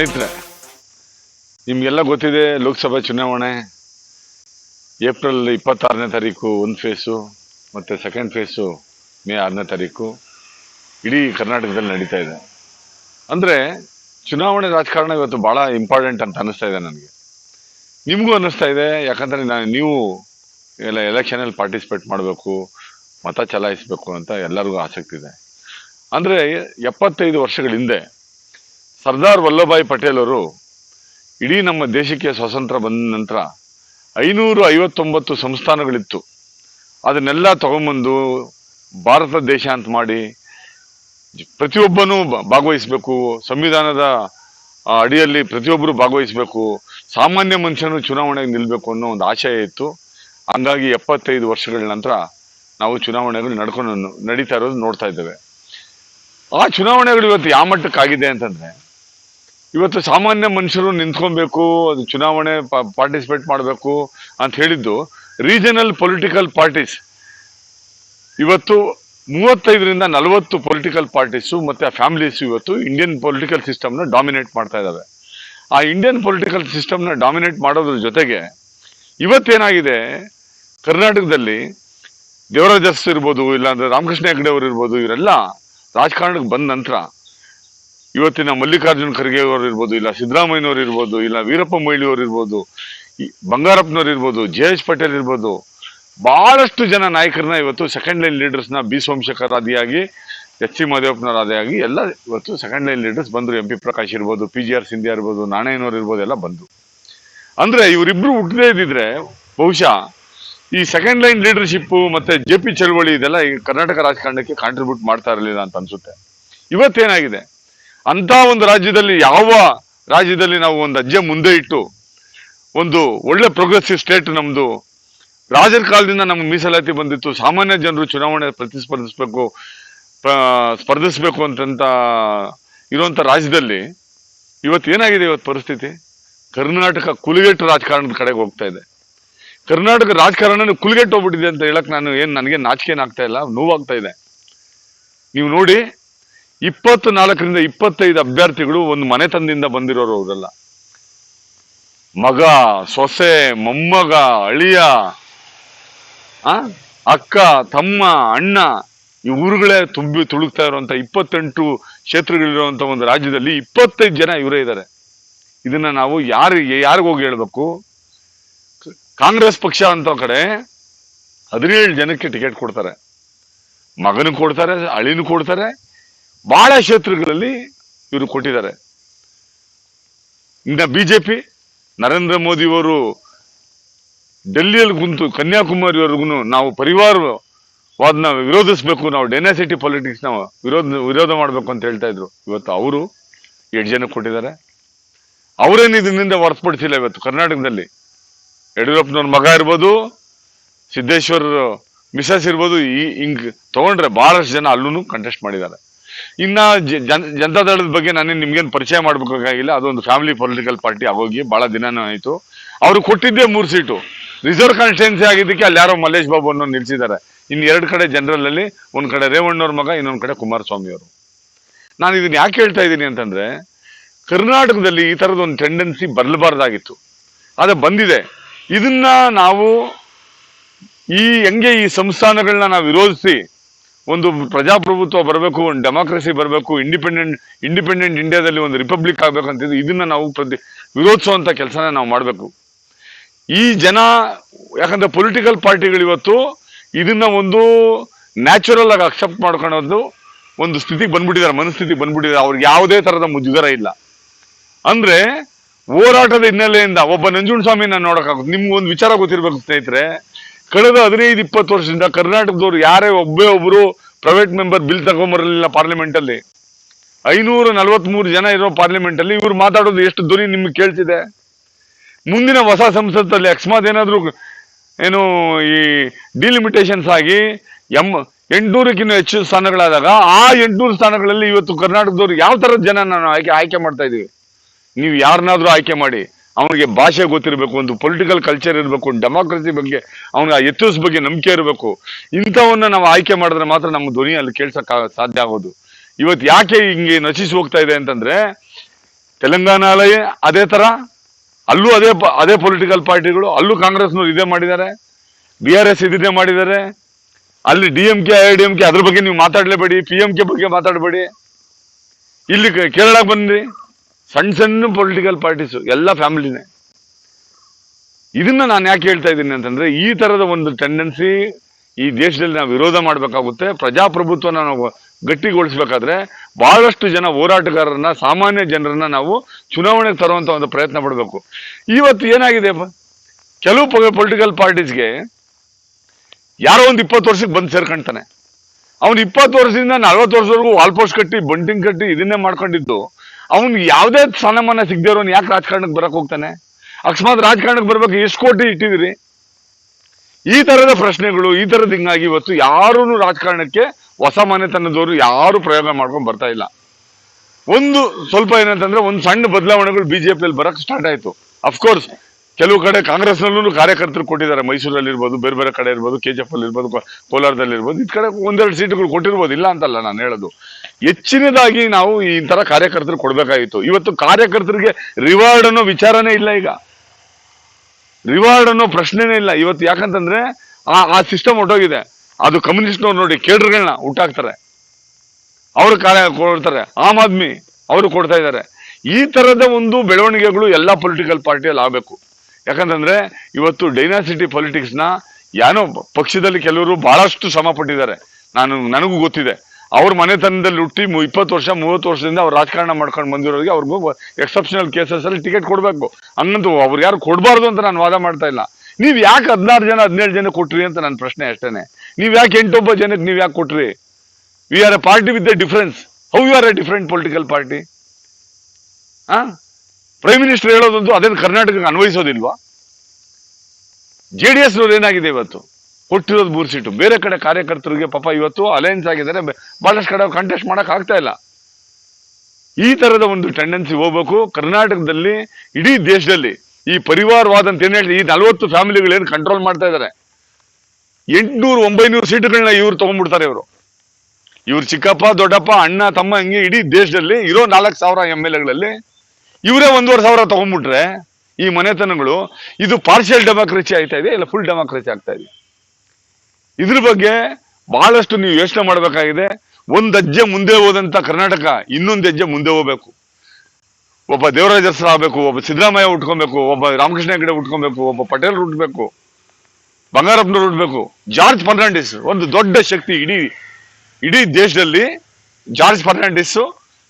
ಸ್ನೇಹಿತರೆ, ನಿಮಗೆಲ್ಲ ಗೊತ್ತಿದೆ, ಲೋಕಸಭಾ ಚುನಾವಣೆ ಏಪ್ರಿಲ್ ಇಪ್ಪತ್ತಾರನೇ ತಾರೀಕು ಒಂದು ಫೇಸು, ಮತ್ತು ಸೆಕೆಂಡ್ ಫೇಸು ಮೇ ಆರನೇ ತಾರೀಕು. ಇಡೀ ಕರ್ನಾಟಕದಲ್ಲಿ ನಡೀತಾ ಇದೆ. ಅಂದರೆ, ಚುನಾವಣೆ ರಾಜಕಾರಣ ಇವತ್ತು ಭಾಳ ಇಂಪಾರ್ಟೆಂಟ್ ಅಂತ ಅನ್ನಿಸ್ತಾ ಇದೆ ನನಗೆ. ನಿಮಗೂ ಅನ್ನಿಸ್ತಾ ಇದೆ, ಯಾಕಂದರೆ ನಾನು ನೀವು ಎಲ್ಲ ಎಲೆಕ್ಷನಲ್ಲಿ ಪಾರ್ಟಿಸಿಪೇಟ್ ಮಾಡಬೇಕು, ಮತ ಚಲಾಯಿಸಬೇಕು ಅಂತ ಎಲ್ಲರಿಗೂ ಆಸಕ್ತಿ ಇದೆ. ಅಂದರೆ, ಎಪ್ಪತ್ತೈದು ವರ್ಷಗಳ ಹಿಂದೆ ಸರ್ದಾರ್ ವಲ್ಲಭಾಯಿ ಪಟೇಲ್ ಅವರು ಇಡೀ ನಮ್ಮ ದೇಶಕ್ಕೆ ಸ್ವಾತಂತ್ರ್ಯ ಬಂದ ನಂತರ ಐನೂರು ಐವತ್ತೊಂಬತ್ತು ಸಂಸ್ಥಾನಗಳಿತ್ತು. ಅದನ್ನೆಲ್ಲ ತಗೊಂಬಂದು ಭಾರತ ದೇಶ ಅಂತ ಮಾಡಿ ಪ್ರತಿಯೊಬ್ಬನೂ ಭಾಗವಹಿಸ್ಬೇಕು. ಸಂವಿಧಾನದ ಅಡಿಯಲ್ಲಿ ಪ್ರತಿಯೊಬ್ಬರು ಭಾಗವಹಿಸಬೇಕು. ಸಾಮಾನ್ಯ ಮನುಷ್ಯನು ಚುನಾವಣೆಗೆ ನಿಲ್ಲಬೇಕು ಅನ್ನೋ ಒಂದು ಆಶಯ ಇತ್ತು. ಹಂಗಾಗಿ ಎಪ್ಪತ್ತೈದು ವರ್ಷಗಳ ನಂತರ ನಾವು ಚುನಾವಣೆಗಳು ನಡ್ಕೊಂಡು, ನಡೀತಾ ಇರೋದು ನೋಡ್ತಾ ಇದ್ದೇವೆ. ಆ ಚುನಾವಣೆಗಳು ಇವತ್ತು ಯಾವ ಮಟ್ಟಕ್ಕಾಗಿದೆ ಅಂತಂದ್ರೆ ಇವತ್ತು ಸಾಮಾನ್ಯ ಮನುಷ್ಯರು ನಿಂತ್ಕೊಬೇಕು, ಅದು ಚುನಾವಣೆ ಪಾರ್ಟಿಸಿಪೇಟ್ ಮಾಡಬೇಕು ಅಂತ ಹೇಳಿದ್ದು ರೀಜನಲ್ ಪೊಲಿಟಿಕಲ್ ಪಾರ್ಟೀಸ್ ಇವತ್ತು ಮೂವತ್ತೈದರಿಂದ ನಲವತ್ತು ಪೊಲಿಟಿಕಲ್ ಪಾರ್ಟೀಸು ಮತ್ತು ಆ ಫ್ಯಾಮಿಲೀಸು ಇವತ್ತು ಇಂಡಿಯನ್ ಪೊಲಿಟಿಕಲ್ ಸಿಸ್ಟಮ್ನ ಡಾಮಿನೇಟ್ ಮಾಡ್ತಾ ಇದ್ದಾವೆ ಆ ಇಂಡಿಯನ್ ಪೊಲಿಟಿಕಲ್ ಸಿಸ್ಟಮ್ನ ಡಾಮಿನೇಟ್ ಮಾಡೋದ್ರ ಜೊತೆಗೆ ಇವತ್ತೇನಾಗಿದೆ, ಕರ್ನಾಟಕದಲ್ಲಿ ದೇವರಾಜಸ್ ಇರ್ಬೋದು, ಇಲ್ಲಾಂದ್ರೆ ರಾಮಕೃಷ್ಣ ಹೆಗ್ಡೆ ಅವರು ಇರ್ಬೋದು, ಇವರೆಲ್ಲ ರಾಜಕಾರಣಕ್ಕೆ ಬಂದ ನಂತರ ಇವತ್ತಿನ ಮಲ್ಲಿಕಾರ್ಜುನ್ ಖರ್ಗೆ ಅವರು ಇರ್ಬೋದು, ಇಲ್ಲ ಸಿದ್ದರಾಮಯ್ಯನವ್ರು ಇರ್ಬೋದು, ಇಲ್ಲ ವೀರಪ್ಪ ಮೊಯ್ಲಿ ಅವರು ಇರ್ಬೋದು ಬಂಗಾರಪ್ಪನವ್ರು ಇರ್ಬೋದು ಜೆ ಎಚ್ ಪಟೇಲ್ ಇರ್ಬೋದು, ಬಹಳಷ್ಟು ಜನ ನಾಯಕರನ್ನ ಇವತ್ತು ಸೆಕೆಂಡ್ ಲೈನ್ ಲೀಡರ್ಸ್ನ ಬಿ ಸೋಮಶೇಖರ್ ಆದಿಯಾಗಿ ಎಚ್ ಸಿ ಮಹದೇವಪ್ಪನವ್ರ ಆದಿಯಾಗಿ ಎಲ್ಲ ಇವತ್ತು ಸೆಕೆಂಡ್ ಲೈನ್ ಲೀಡರ್ಸ್ ಬಂದರು. ಎಂ ಪಿ ಪ್ರಕಾಶ್ ಇರ್ಬೋದು, ಪಿ ಜಿ ಆರ್ ಸಿಂಧ್ಯಾ ಇರ್ಬೋದು ನಾಣಯ್ಯನವ್ರು ಇರ್ಬೋದು, ಎಲ್ಲ ಬಂದರು. ಅಂದರೆ ಇವರಿಬ್ರು ಹುಟ್ಟದೇ ಇದ್ದಿದ್ರೆ ಬಹುಶಃ ಈ ಸೆಕೆಂಡ್ ಲೈನ್ ಲೀಡರ್ಶಿಪ್ಪು ಮತ್ತು ಜೆ ಪಿ ಚಳವಳಿ ಇದೆಲ್ಲ ಈ ಕರ್ನಾಟಕ ರಾಜಕಾರಣಕ್ಕೆ ಕಾಂಟ್ರಿಬ್ಯೂಟ್ ಮಾಡ್ತಾ ಇರಲಿಲ್ಲ ಅಂತ ಅನ್ಸುತ್ತೆ. ಇವತ್ತೇನಾಗಿದೆ? ಅಂತ ಒಂದು ರಾಜ್ಯದಲ್ಲಿ, ಯಾವ ರಾಜ್ಯದಲ್ಲಿ ನಾವು ಒಂದು ಅಜ್ಜೆ ಮುಂದೆ ಇಟ್ಟು ಒಂದು ಒಳ್ಳೆ ಪ್ರೋಗ್ರೆಸಿವ್ ಸ್ಟೇಟ್ ನಮ್ದು, ರಾಜರ ಕಾಲದಿಂದ ನಮ್ಗೆ ಮೀಸಲಾತಿ ಬಂದಿತ್ತು, ಸಾಮಾನ್ಯ ಜನರು ಚುನಾವಣೆ ಪ್ರತಿಸ್ಪರ್ಧಿಸ್ಬೇಕು, ಪ್ರ- ಸ್ಪರ್ಧಿಸ್ಬೇಕು ಅಂತಂತ ಇರುವಂತ ರಾಜ್ಯದಲ್ಲಿ ಇವತ್ತು ಏನಾಗಿದೆ ಇವತ್ತು ಪರಿಸ್ಥಿತಿ? ಕರ್ನಾಟಕ ಕುಲಿಗೆಟ್ಟು ರಾಜಕಾರಣದ ಕಡೆಗೆ ಹೋಗ್ತಾ ಇದೆ. ಕರ್ನಾಟಕ ರಾಜಕಾರಣ ಕುಲಿಗೆಟ್ಟು ಹೋಗ್ಬಿಟ್ಟಿದೆ ಅಂತ ಹೇಳಕ್ ನಾನು ಏನು, ನನಗೆ ನಾಚಿಕೆ ಆಗ್ತಾ ಇಲ್ಲ, ನೋವಾಗ್ತಾ ಇದೆ. ನೀವು ನೋಡಿ ಇಪ್ಪತ್ತು ನಾಲ್ಕರಿಂದ ಇಪ್ಪತ್ತೈದು ಅಭ್ಯರ್ಥಿಗಳು ಒಂದು ಮನೆತನದಿಂದ ಬಂದಿರೋರು ಅವರೆಲ್ಲ. ಮಗ, ಸೊಸೆ, ಮೊಮ್ಮಗ, ಅಳಿಯ ಅಕ್ಕ, ತಮ್ಮ, ಅಣ್ಣ, ಈ ಊರುಗಳೇ ತುಂಬಿ ತುಳುಕ್ತಾ ಇರುವಂತ ಇಪ್ಪತ್ತೆಂಟು ಕ್ಷೇತ್ರಗಳಿರುವಂತ ಒಂದು ರಾಜ್ಯದಲ್ಲಿ ಇಪ್ಪತ್ತೈದು ಜನ ಇವರೇ ಇದ್ದಾರೆ. ಇದನ್ನ ನಾವು ಯಾರಿಗೆ ಯಾರಿಗೋಗಿ ಹೇಳ್ಬೇಕು? ಕಾಂಗ್ರೆಸ್ ಪಕ್ಷ ಅಂತ ಕಡೆ ಹದಿನೇಳು ಜನಕ್ಕೆ ಟಿಕೆಟ್ ಕೊಡ್ತಾರೆ. ಮಗನಿಗೆ ಕೊಡ್ತಾರೆ, ಅಳಿನೂ ಕೊಡ್ತಾರೆ ಬಹಳ ಕ್ಷೇತ್ರಗಳಲ್ಲಿ ಇವರು ಕೊಟ್ಟಿದ್ದಾರೆ. ಇನ್ನ ಬಿಜೆಪಿ ನರೇಂದ್ರ ಮೋದಿ ಅವರು ಡೆಲ್ಲಿಯಲ್ಲಿ ಕುಂತು ಕನ್ಯಾಕುಮಾರಿವರೆಗೂ ನಾವು ಪರಿವಾರವಾದನ್ನ ವಿರೋಧಿಸಬೇಕು, ನಾವು ಡೆನಾಸಿಟಿ ಪಾಲಿಟಿಕ್ಸ್ನ ವಿರೋಧ ವಿರೋಧ ಮಾಡಬೇಕು ಅಂತ ಹೇಳ್ತಾ ಇದ್ರು. ಇವತ್ತು ಅವರು ಎಷ್ಟು ಜನಕ್ಕೆ ಕೊಟ್ಟಿದ್ದಾರೆ. ಅವರೇನು ಇದರಿಂದ ಹೊರತುಪಡಿಸಿಲ್ಲ ಇವತ್ತು ಕರ್ನಾಟಕದಲ್ಲಿ. ಯಡಿಯೂರಪ್ಪನವ್ರ ಮಗ ಇರ್ಬೋದು, ಸಿದ್ದೇಶ್ವರ ಮಿಸಸ್ ಇರ್ಬೋದು, ಈ ಹಿಂಗೆ ತಗೊಂಡ್ರೆ ಬಹಳಷ್ಟು ಜನ ಅಲ್ಲೂ ಕಂಟೆಸ್ಟ್ ಮಾಡಿದ್ದಾರೆ. ಇನ್ನ ಜನತಾ ದಳದ ಬಗ್ಗೆ ನಾನು ನಿಮ್ಗೇನು ಪರಿಚಯ ಮಾಡ್ಬೇಕಾಗಿಲ್ಲ. ಅದೊಂದು ಫ್ಯಾಮಿಲಿ ಪೊಲಿಟಿಕಲ್ ಪಾರ್ಟಿ ಆಗೋಗಿ ಬಹಳ ದಿನನೂ ಆಯ್ತು. ಅವ್ರು ಕೊಟ್ಟಿದ್ದೆ ಮೂರು ಸೀಟು. ರಿಸರ್ವ್ ಕಾನ್ಸ್ಟಿಟ್ಯೂನ್ಸಿ ಆಗಿದ್ದಕ್ಕೆ ಅಲ್ಲಿ ಯಾರೋ ಮಲ್ಲೇಶ್ ಬಾಬು ಅನ್ನೋ ನಿಲ್ಸಿದ್ದಾರೆ. ಇನ್ನು ಎರಡು ಕಡೆ ಜನರಲ್ ಅಲ್ಲಿ, ಒಂದ್ ಕಡೆ ರೇವಣ್ಣವ್ರ ಮಗ, ಇನ್ನೊಂದ್ ಕಡೆ ಕುಮಾರಸ್ವಾಮಿ ಅವರು ನಾನು ಇದನ್ನ ಯಾಕೆ ಹೇಳ್ತಾ ಇದ್ದೀನಿ ಅಂತಂದ್ರೆ, ಕರ್ನಾಟಕದಲ್ಲಿ ಈ ತರದ ಒಂದು ಟೆಂಡೆನ್ಸಿ ಬರ್ಲಬಾರ್ದಾಗಿತ್ತು. ಅದು ಬಂದಿದೆ. ಇದನ್ನ ನಾವು ಈ, ಹೆಂಗೆ ಈ ಸಂಸ್ಥಾನಗಳನ್ನ ನಾವು ವಿರೋಧಿಸಿ ಒಂದು ಪ್ರಜಾಪ್ರಭುತ್ವ ಬರಬೇಕು, ಒಂದು ಡೆಮಾಕ್ರಸಿ ಬರಬೇಕು ಇಂಡಿಪೆಂಡೆಂಟ್ ಇಂಡಿಪೆಂಡೆಂಟ್ ಇಂಡಿಯಾದಲ್ಲಿ ಒಂದು ರಿಪಬ್ಲಿಕ್ ಆಗಬೇಕಂತಿದ್ದು ಇದನ್ನ ನಾವು ಪ್ರತಿ ವಿರೋಧಿಸುವಂತ ಕೆಲಸನ ನಾವು ಮಾಡಬೇಕು. ಈ ಜನ, ಯಾಕಂದ್ರೆ ಪೊಲಿಟಿಕಲ್ ಪಾರ್ಟಿಗಳು ಇವತ್ತು ಇದನ್ನ ಒಂದು ನ್ಯಾಚುರಲ್ ಆಗಿ ಅಕ್ಸೆಪ್ಟ್ ಮಾಡ್ಕೊಳ್ಳೋದು ಒಂದು ಸ್ಥಿತಿಗೆ ಬಂದ್ಬಿಟ್ಟಿದ್ದಾರೆ ಮನಸ್ಥಿತಿಗೆ ಬಂದ್ಬಿಟ್ಟಿದ್ದಾರೆ. ಅವ್ರಿಗೆ ಯಾವುದೇ ತರದ ಮುಜುಗರ ಇಲ್ಲ. ಅಂದ್ರೆ ಹೋರಾಟದ ಹಿನ್ನೆಲೆಯಿಂದ ಒಬ್ಬ ನಂಜುಂಡಸ್ವಾಮಿ ನಾನು ನೋಡೋಕ್ಕಾಗುತ್ತೆ. ನಿಮ್ಗೊಂದು ವಿಚಾರ ಗೊತ್ತಿರ್ಬೇಕು ಸ್ನೇಹಿತರೆ ಕಳೆದ ಹದಿನೈದು, ಇಪ್ಪತ್ತು ವರ್ಷದಿಂದ ಕರ್ನಾಟಕದವ್ರು ಯಾರೇ ಒಬ್ಬೇ ಒಬ್ರು ಪ್ರೈವೇಟ್ ಮೆಂಬರ್ ಬಿಲ್ ತಗೊಂಬರಲಿಲ್ಲ ಪಾರ್ಲಿಮೆಂಟಲ್ಲಿ ಐನೂರ ನಲವತ್ಮೂರು ಜನ ಇರೋ ಪಾರ್ಲಿಮೆಂಟಲ್ಲಿ ಇವ್ರು ಮಾತಾಡೋದು ಎಷ್ಟು ಧ್ವನಿ ನಿಮ್ಗೆ ಕೇಳ್ತಿದೆ? ಮುಂದಿನ ಹೊಸ ಸಂಸತ್ತಲ್ಲಿ ಅಕಸ್ಮಾತ್ ಏನಾದರೂ ಏನು ಈ ಡಿಲಿಮಿಟೇಷನ್ಸ್ ಆಗಿ ಎಂ ಎಂಟುನೂರಕ್ಕಿಂತ ಹೆಚ್ಚು ಸ್ಥಾನಗಳಾದಾಗ ಆ ಎಂಟ್ನೂರು ಸ್ಥಾನಗಳಲ್ಲಿ ಇವತ್ತು ಕರ್ನಾಟಕದವ್ರು ಯಾವ ಥರದ ಜನ ನಾನು ಆಯ್ಕೆ ಆಯ್ಕೆ ಮಾಡ್ತಾ ಇದೀವಿ? ನೀವು ಯಾರನ್ನಾದರೂ ಆಯ್ಕೆ ಮಾಡಿ. ಅವನಿಗೆ ಭಾಷೆ ಗೊತ್ತಿರಬೇಕು, ಒಂದು ಪೊಲಿಟಿಕಲ್ ಕಲ್ಚರ್ ಇರಬೇಕು ಡೆಮಾಕ್ರಸಿ ಬಗ್ಗೆ ಅವನಿಗೆ ಆ ಎತ್ತಸ್ ಬಗ್ಗೆ ನಂಬಿಕೆ ಇರಬೇಕು. ಇಂಥವನ್ನ ನಾವು ಆಯ್ಕೆ ಮಾಡಿದ್ರೆ ಮಾತ್ರ ನಮ್ಮ ಧ್ವನಿ ಅಲ್ಲಿ ಕೇಳ್ಸಕ್ ಸಾಧ್ಯ ಆಗೋದು. ಇವತ್ತು ಯಾಕೆ ಹಿಂಗೆ ನಶಿಸಿ ಹೋಗ್ತಾ ಇದೆ ಅಂತಂದ್ರೆ ತೆಲಂಗಾಣದಲ್ಲಿ ಅದೇ ತರ, ಅಲ್ಲೂ ಅದೇ ಅದೇ ಪೊಲಿಟಿಕಲ್ ಪಾರ್ಟಿಗಳು ಅಲ್ಲೂ ಕಾಂಗ್ರೆಸ್ನವ್ರು ಇದೇ ಮಾಡಿದ್ದಾರೆ ಬಿ ಆರ್ ಎಸ್ ಇದೇ ಮಾಡಿದ್ದಾರೆ. ಅಲ್ಲಿ D M K I D M K ಅದ್ರ ಬಗ್ಗೆ ನೀವು ಮಾತಾಡಲೇಬೇಡಿ ಪಿ ಎಂ ಕೆ ಬಗ್ಗೆ ಮಾತಾಡಬೇಡಿ. ಇಲ್ಲಿ ಕೇರಳಕ್ಕೆ ಬಂದ್ರಿ ಸಣ್ಣ ಸಣ್ಣ ಪೊಲಿಟಿಕಲ್ ಪಾರ್ಟೀಸು ಎಲ್ಲ ಫ್ಯಾಮಿಲಿನೇ. ಇದನ್ನ ನಾನು ಯಾಕೆ ಹೇಳ್ತಾ ಇದ್ದೀನಿ ಅಂತಂದ್ರೆ, ಈ ತರದ ಒಂದು ಟೆಂಡೆನ್ಸಿ ಈ ದೇಶದಲ್ಲಿ ನಾವು ವಿರೋಧ ಮಾಡಬೇಕಾಗುತ್ತೆ. ಪ್ರಜಾಪ್ರಭುತ್ವನ ನಾವು ಗಟ್ಟಿಗೊಳಿಸಬೇಕಾದ್ರೆ ಬಹಳಷ್ಟು ಜನ ಹೋರಾಟಗಾರರನ್ನ, ಸಾಮಾನ್ಯ ಜನರನ್ನ ನಾವು ಚುನಾವಣೆಗೆ ತರುವಂತ ಒಂದು ಪ್ರಯತ್ನ ಪಡಬೇಕು. ಇವತ್ತು ಏನಾಗಿದೆ? ಕೆಲವು ಪೊಲಿಟಿಕಲ್ ಪಾರ್ಟೀಸ್ಗೆ ಯಾರೋ ಒಂದು ಇಪ್ಪತ್ತು ವರ್ಷಕ್ಕೆ ಬಂದು ಸೇರ್ಕೊಂತಾನೆ. ಅವ್ನು ಇಪ್ಪತ್ತು ವರ್ಷದಿಂದ ನಲ್ವತ್ತು ವರ್ಷದವರೆಗೂ ವಾಲ್ ಪೋಸ್ಟ್ ಕಟ್ಟಿ ಬಂಟಿಂಗ್ ಕಟ್ಟಿ ಇದನ್ನೇ ಮಾಡ್ಕೊಂಡಿದ್ದು. ಅವ್ನು ಯಾವುದೇ ಸ್ಥಾನಮಾನ ಸಿಗದೆ ಇರೋನು ಯಾಕೆ ರಾಜಕಾರಣಕ್ಕೆ ಬರಕ್ ಹೋಗ್ತಾನೆ? ಅಕಸ್ಮಾತ್ ರಾಜಕಾರಣಕ್ಕೆ ಬರ್ಬೇಕು ಎಷ್ಟು ಕೋಟಿ ಇಟ್ಟಿದ್ರಿ ಈ ತರದ ಪ್ರಶ್ನೆಗಳು, ಈ ತರದ ಹಿಂಗಾಗಿ ಇವತ್ತು ಯಾರೂ ರಾಜಕಾರಣಕ್ಕೆ ಹೊಸ ಮನೆತನದವರು ಯಾರು ಪ್ರಯೋಗ ಮಾಡ್ಕೊಂಡು ಬರ್ತಾ ಇಲ್ಲ. ಒಂದು ಸ್ವಲ್ಪ ಏನಂತಂದ್ರೆ ಒಂದು ಸಣ್ಣ ಬದಲಾವಣೆಗಳು ಬಿಜೆಪಿಯಲ್ಲಿ ಬರಕ್ ಸ್ಟಾರ್ಟ್ ಆಯ್ತು. ಅಫ್ಕೋರ್ಸ್ ಕೆಲವು ಕಡೆ ಕಾಂಗ್ರೆಸ್ನಲ್ಲೂ ಕಾರ್ಯಕರ್ತರು ಕೊಟ್ಟಿದ್ದಾರೆ. ಮೈಸೂರಲ್ಲಿ ಇರ್ಬೋದು, ಬೇರೆ ಬೇರೆ ಕಡೆ ಇರ್ಬೋದು ಕೆ ಜಿ ಎಫ್ ಅಲ್ಲಿ ಇರ್ಬೋದು, ಕೋಲಾರದಲ್ಲಿ ಇರ್ಬೋದು. ಈ ಕಡೆ ಒಂದೆರಡು ಸೀಟುಗಳು ಕೊಟ್ಟಿರ್ಬೋದು, ಇಲ್ಲ ಅಂತಲ್ಲ ನಾನು ಹೇಳೋದು. ಹೆಚ್ಚಿನದಾಗಿ ನಾವು ಈ ತರ ಕಾರ್ಯಕರ್ತರು ಕೊಡ್ಬೇಕಾಗಿತ್ತು. ಇವತ್ತು ಕಾರ್ಯಕರ್ತರಿಗೆ ರಿವಾರ್ಡ್ ಅನ್ನೋ ವಿಚಾರನೇ ಇಲ್ಲ ಈಗ. ರಿವಾರ್ಡ್ ಅನ್ನೋ ಪ್ರಶ್ನೆನೇ ಇಲ್ಲ. ಇವತ್ತು ಯಾಕಂತಂದ್ರೆ ಆ ಆ ಸಿಸ್ಟಮ್ ಹೊಟ್ಟೋಗಿದೆ ಅದು ಕಮ್ಯುನಿಸ್ಟ್ನವ್ರು ನೋಡಿ ಕೇಡ್ರಗಳನ್ನ ಹುಟ್ಟಾಕ್ತಾರೆ. ಅವರು ಕಾರ್ಯ ಕೊಡ್ತಾರೆ. ಆಮ್ ಆದ್ಮಿ ಅವರು ಕೊಡ್ತಾ ಇದ್ದಾರೆ. ಈ ತರದ ಒಂದು ಬೆಳವಣಿಗೆಗಳು ಎಲ್ಲಾ ಪೊಲಿಟಿಕಲ್ ಪಾರ್ಟಿಯಲ್ಲಿ ಆಗಬೇಕು. ಯಾಕಂತಂದ್ರೆ ಇವತ್ತು ಡೈನಾಸಿಟಿ ಪೊಲಿಟಿಕ್ಸ್ನ ನ ಏನೋ ಪಕ್ಷದಲ್ಲಿ ಕೆಲವರು ಬಹಳಷ್ಟು ಶ್ರಮ ಪಟ್ಟಿದ್ದಾರೆ. ನಾನು, ನನಗೂ ಗೊತ್ತಿದೆ. ಅವ್ರ ಮನೆತನದಲ್ಲಿ ಹುಟ್ಟಿ ಇಪ್ಪತ್ತು ವರ್ಷ, ಮೂವತ್ತು ವರ್ಷದಿಂದ ಅವ್ರು ರಾಜಕಾರಣ ಮಾಡ್ಕೊಂಡು ಬಂದಿರೋರಿಗೆ ಅವ್ರಿಗೂ ಎಕ್ಸೆಪ್ಷನಲ್ ಕೇಸಸ್ ಅಲ್ಲಿ ಟಿಕೆಟ್ ಕೊಡಬೇಕು. ಅನ್ನೋದು ಅವ್ರು ಯಾರು ಕೊಡಬಾರ್ದು ಅಂತ ನಾನು ವಾದ ಮಾಡ್ತಾ ಇಲ್ಲ. ನೀವು ಯಾಕೆ ಹದಿನಾರು ಜನ, ಹದಿನೇಳು ಜನ ಕೊಟ್ರಿ ಅಂತ ನನ್ನ ಪ್ರಶ್ನೆ ಅಷ್ಟೇನೆ. ನೀವು ಯಾಕೆ ಎಂಟೊಬ್ಬ ಜನಕ್ಕೆ ನೀವು ಯಾಕೆ ಕೊಟ್ರಿ? We are a party with a difference how you are a different political party ಆ? ಪ್ರೈಮ್ ಮಿನಿಸ್ಟರ್ ಹೇಳೋದಂತೂ ಅದೇನು ಕರ್ನಾಟಕಕ್ಕೆ ಅನ್ವಯಿಸೋದಿಲ್ವಾ? ಜೆ ಡಿ ಎಸ್ನವ್ರು ಏನಾಗಿದೆ ಇವತ್ತು? ಕೊಟ್ಟಿರೋದು ಮೂರು ಸೀಟು. ಬೇರೆ ಕಡೆ ಕಾರ್ಯಕರ್ತರಿಗೆ ಪಾಪ ಇವತ್ತು ಅಲಯನ್ಸ್ ಆಗಿದ್ದಾರೆ. ಬಹಳಷ್ಟು ಕಡೆ ಕಂಟೆಸ್ಟ್ ಮಾಡೋಕೆ ಆಗ್ತಾ ಇಲ್ಲ. ಈ ತರದ ಒಂದು ಟೆಂಡೆನ್ಸಿ ಹೋಗ್ಬೇಕು. ಕರ್ನಾಟಕದಲ್ಲಿ, ಇಡೀ ದೇಶದಲ್ಲಿ ಈ ಪರಿವಾರವಾದ ಅಂತ ಏನ್ ಈ ನಲವತ್ತು ಫ್ಯಾಮಿಲಿಗಳು ಏನು ಕಂಟ್ರೋಲ್ ಮಾಡ್ತಾ ಇದ್ದಾರೆ. ಎಂಟ್ನೂರು, ಒಂಬೈನೂರು ಸೀಟುಗಳನ್ನ ಇವ್ರು ತಗೊಂಡ್ಬಿಡ್ತಾರೆ ಇವರು. ಇವ್ರು ಚಿಕ್ಕಪ್ಪ, ದೊಡ್ಡಪ್ಪ, ಅಣ್ಣ, ತಮ್ಮ ಹಂಗೆ ಇಡೀ ದೇಶದಲ್ಲಿ ಇರೋ ನಾಲ್ಕು ಸಾವಿರ ಎಂ ಎಲ್ ಎಗಳಲ್ಲಿ ಇವರೇ ಒಂದೂವರೆ ಸಾವಿರ ತಗೊಂಡ್ಬಿಟ್ರೆ ಈ ಮನೆತನಗಳು, ಇದು ಪಾರ್ಷಿಯಲ್ ಡೆಮಾಕ್ರಸಿ ಆಯ್ತಾ ಇದೆ ಇಲ್ಲ ಫುಲ್ ಡೆಮಾಕ್ರಸಿ ಆಗ್ತಾ ಇದೆ ಇದ್ರ ಬಗ್ಗೆ ಬಹಳಷ್ಟು ನೀವು ಯೋಚನೆ ಮಾಡಬೇಕಾಗಿದೆ. ಒಂದ್ ಹೆಜ್ಜೆ ಮುಂದೆ ಹೋದಂತ ಕರ್ನಾಟಕ ಇನ್ನೊಂದು ಹೆಜ್ಜೆ ಮುಂದೆ ಹೋಗ್ಬೇಕು. ಒಬ್ಬ ದೇವರಾಜ ಹೆಸರು ಆಗ್ಬೇಕು, ಒಬ್ಬ ಸಿದ್ದರಾಮಯ್ಯ ಉಟ್ಕೊಬೇಕು ಒಬ್ಬ ರಾಮಕೃಷ್ಣ ಹೆಗಡೆ ಉಟ್ಕೊಬೇಕು ಒಬ್ಬ ಪಟೇಲ್ ರೂಟ್ಬೇಕು ಬಂಗಾರಪ್ಪನ ರೂಟ್ಬೇಕು ಜಾರ್ಜ್ ಫರ್ನಾಂಡಿಸ್ ಒಂದು ದೊಡ್ಡ ಶಕ್ತಿ ಇಡೀ ಇಡೀ ದೇಶದಲ್ಲಿ ಜಾರ್ಜ್ ಫರ್ನಾಂಡಿಸ್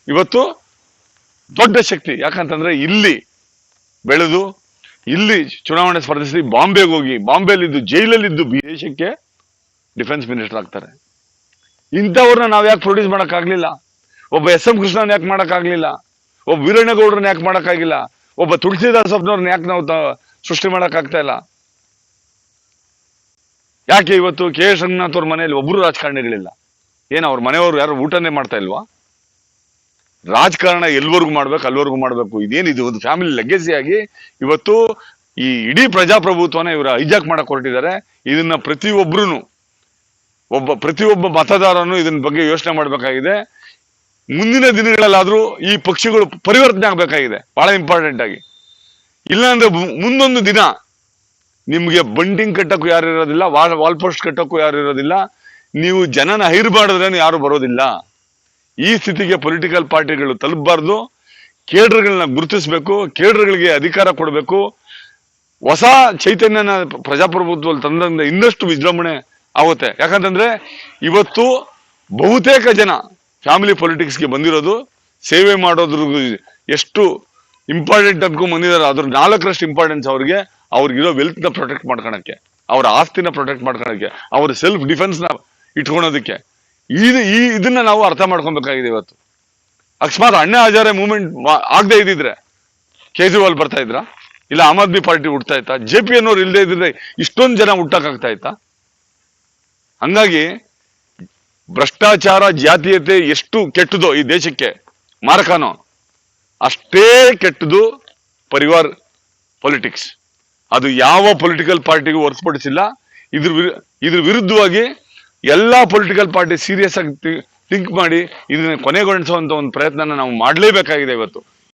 ಇವತ್ತು ದೊಡ್ಡ ಶಕ್ತಿ. ಯಾಕಂತಂದ್ರೆ ಇಲ್ಲಿ ಬೆಳೆದು, ಇಲ್ಲಿ ಚುನಾವಣೆ ಸ್ಪರ್ಧಿಸಿ ಬಾಂಬೆಗೆ ಹೋಗಿ ಬಾಂಬೆಲಿದ್ದು ಜೈಲಲ್ಲಿದ್ದು ದೇಶಕ್ಕೆ ಡಿಫೆನ್ಸ್ ಮಿನಿಸ್ಟರ್ ಆಗ್ತಾರೆ. ಇಂಥವ್ರನ್ನ ನಾವು ಯಾಕೆ ಪ್ರೊಡ್ಯೂಸ್ ಮಾಡೋಕ್ಕಾಗಲಿಲ್ಲ? ಒಬ್ಬ ಎಸ್ ಎಂ ಕೃಷ್ಣನ್ ಯಾಕೆ ಮಾಡೋಕ್ಕಾಗಲಿಲ್ಲ? ಒಬ್ಬ ವೀರಣ್ಣಗೌಡ್ರನ್ನ ಯಾಕೆ ಮಾಡೋಕ್ಕಾಗಿಲ್ಲ? ಒಬ್ಬ ತುಳಸಿದಾಸಪ್ಪನವ್ರನ್ನ ಯಾಕೆ ನಾವು ಸೃಷ್ಟಿ ಮಾಡೋಕ್ಕಾಗ್ತಾ ಇಲ್ಲ? ಯಾಕೆ ಇವತ್ತು ಕೆ ಎಸ್ ರಂಗನಾಥ್ ಅವ್ರ ಮನೆಯಲ್ಲಿ ಒಬ್ಬರು ರಾಜಕಾರಣಿಗಳಿಲ್ಲ? ಏನು ಅವ್ರ ಮನೆಯವರು ಯಾರು ಊಟನೇ ಮಾಡ್ತಾ ಇಲ್ವಾ? ರಾಜಕಾರಣ ಎಲ್ವರೆಗೂ ಮಾಡ್ಬೇಕು, ಅಲ್ವರೆಗೂ ಮಾಡ್ಬೇಕು. ಇದು? ಒಂದು ಫ್ಯಾಮಿಲಿ ಲೆಗಸಿ ಆಗಿ ಇವತ್ತು ಈ ಇಡೀ ಪ್ರಜಾಪ್ರಭುತ್ವನ ಇವರು ಹೈಜಾಕ್ ಮಾಡಕ್ ಹೊರಟಿದ್ದಾರೆ. ಇದನ್ನ ಪ್ರತಿಯೊಬ್ರು ಒಬ್ಬ, ಪ್ರತಿಯೊಬ್ಬ ಮತದಾರನು ಇದನ್ನ ಬಗ್ಗೆ ಯೋಚನೆ ಮಾಡಬೇಕಾಗಿದೆ. ಮುಂದಿನ ದಿನಗಳಲ್ಲಾದ್ರೂ ಈ ಪಕ್ಷಗಳು ಪರಿವರ್ತನೆ ಆಗಬೇಕಾಗಿದೆ. ಬಹಳ ಇಂಪಾರ್ಟೆಂಟ್ ಆಗಿ. ಇಲ್ಲಾಂದ್ರೆ ಮುಂದೊಂದು ದಿನ ನಿಮ್ಗೆ ಬಂಡಿಂಗ್ ಕಟ್ಟಕ್ಕೂ ಯಾರು ಇರೋದಿಲ್ಲ ವಾಲ್ ವಾಲ್ ಪೋಸ್ಟ್ ಕಟ್ಟಕ್ಕೂ ಯಾರು ಇರೋದಿಲ್ಲ. ನೀವು ಜನನ ಹೈರ್ಬಾರ್ದ್ರೇನು ಯಾರು ಬರೋದಿಲ್ಲ. ಈ ಸ್ಥಿತಿಗೆ ಪೊಲಿಟಿಕಲ್ ಪಾರ್ಟಿಗಳು ತಲುಪಬಾರ್ದು. ಕೇಡ್ರಗಳನ್ನ ಗುರುತಿಸಬೇಕು, ಕೇಡ್ರುಗಳಿಗೆ ಅಧಿಕಾರ ಕೊಡಬೇಕು. ಹೊಸ ಚೈತನ್ಯನ ಪ್ರಜಾಪ್ರಭುತ್ವದಲ್ಲಿ ತಂದಿಂದ ಇನ್ನಷ್ಟು ವಿಜೃಂಭಣೆ ಆಗುತ್ತೆ. ಯಾಕಂತಂದ್ರೆ ಇವತ್ತು ಬಹುತೇಕ ಜನ ಫ್ಯಾಮಿಲಿ ಪೊಲಿಟಿಕ್ಸ್ಗೆ ಬಂದಿರೋದು, ಸೇವೆ ಮಾಡೋದ್ರ ಎಷ್ಟು ಇಂಪಾರ್ಟೆಂಟ್ ಅನ್ಕೊಂಡ್ ಬಂದಿದ್ದಾರೆ, ಅದ್ರ ನಾಲ್ಕರಷ್ಟು ಇಂಪಾರ್ಟೆನ್ಸ್ ಅವ್ರಿಗೆ, ಅವ್ರಿಗಿರೋ ವೆಲ್ತ್ನ ಪ್ರೊಟೆಕ್ಟ್ ಮಾಡ್ಕೊಳಕ್ಕೆ, ಅವ್ರ ಆಸ್ತಿನ ಪ್ರೊಟೆಕ್ಟ್ ಮಾಡ್ಕೊಳಕ್ಕೆ, ಅವ್ರ ಸೆಲ್ಫ್ ಡಿಫೆನ್ಸ್ನ ಇಟ್ಕೊಳೋದಕ್ಕೆ. ಇದು ಈ ಇದನ್ನ ನಾವು ಅರ್ಥ ಮಾಡ್ಕೊಬೇಕಾಗಿದೆ ಇವತ್ತು. ಅಕಸ್ಮಾತ್ ಅಣ್ಣೆ ಹಜಾರೆ ಮೂವ್ಮೆಂಟ್ ಆಗದೆ ಇದ್ದಿದ್ರೆ, ಕೇಜ್ರಿವಾಲ್ ಬರ್ತಾ ಇದ್ರ? ಇಲ್ಲ ಆಮ್ ಆದ್ಮಿ ಪಾರ್ಟಿ ಹುಡ್ತಾ ಇತ್ತಾ? ಜೆ ಪಿ ಅನ್ನೋರು ಇಲ್ಲದೆ ಇದ್ರೆ ಇಷ್ಟೊಂದು ಜನ ಹುಟ್ಟಕ್ಕಾಗ್ತಾ ಇತ್ತಾ? ಹಂಗಾಗಿ ಭ್ರಷ್ಟಾಚಾರ ಜಾತೀಯತೆ ಎಷ್ಟು ಕೆಟ್ಟದೋ ಈ ದೇಶಕ್ಕೆ, ಮಾರಕನೋ, ಅಷ್ಟೇ ಕೆಟ್ಟದು ಪರಿವಾರ್ ಪೊಲಿಟಿಕ್ಸ್ ಅದು ಯಾವ ಪೊಲಿಟಿಕಲ್ ಪಾರ್ಟಿಗೂ ಹೊರತುಪಡಿಸಿಲ್ಲ. ಇದ್ರ ಇದ್ರ ವಿರುದ್ಧವಾಗಿ ಎಲ್ಲ ಪೊಲಿಟಿಕಲ್ ಪಾರ್ಟಿ ಸೀರಿಯಸ್ ಆಗಿ ಥಿಂಕ್ ಮಾಡಿ, ಇದನ್ನ ಕೊನೆಗೊಳಿಸುವಂತ ಒಂದು ಪ್ರಯತ್ನನ ನಾವು ಮಾಡಲೇಬೇಕಾಗಿದೆ ಇವತ್ತು.